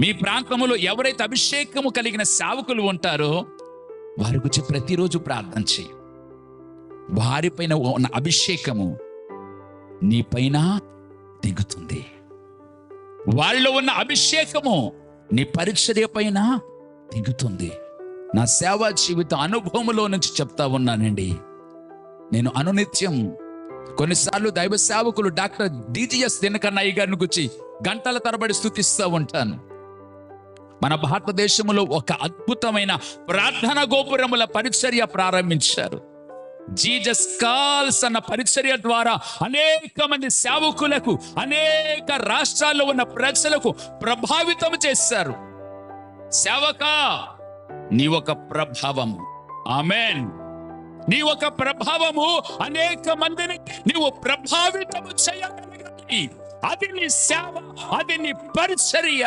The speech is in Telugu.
మీ ప్రాంతంలో ఎవరైతే అభిషేకము కలిగిన సేవకులు ఉంటారో వారి గురించి ప్రతిరోజు ప్రార్థన చేయి. వారిపైన ఉన్న అభిషేకము నీపైన దిగుతుంది. వాళ్ళలో ఉన్న అభిషేకము నీ పరిచర్య పైన దిగుతుంది. నా సేవా జీవిత అనుభవములో నుంచి చెప్తా ఉన్నానండి. నేను అనునిత్యం కొన్నిసార్లు దైవ సేవకులు డాక్టర్ డిజిఎస్ దినకన్నయ్య గారిని గురించి గంటల తరబడి స్థుతిస్తూ ఉంటాను. మన భారతదేశంలో ఒక అద్భుతమైన ప్రార్థన గోపురముల పరిచర్య ప్రారంభించారు. జీజస్ కాల్స్ అన్న పరిచర్య ద్వారా అనేక మంది సేవకులకు అనేక రాష్ట్రాల్లో ఉన్న ప్రజలకు ప్రభావితం చేశారు. సేవక నీ ఒక ప్రభావము. ఆమెన్. నీ ఒక ప్రభావము అనేక మందిని నీవు ప్రభావితము చేయగలగాలి అది నీ సేవ అది నీ పరిచర్య.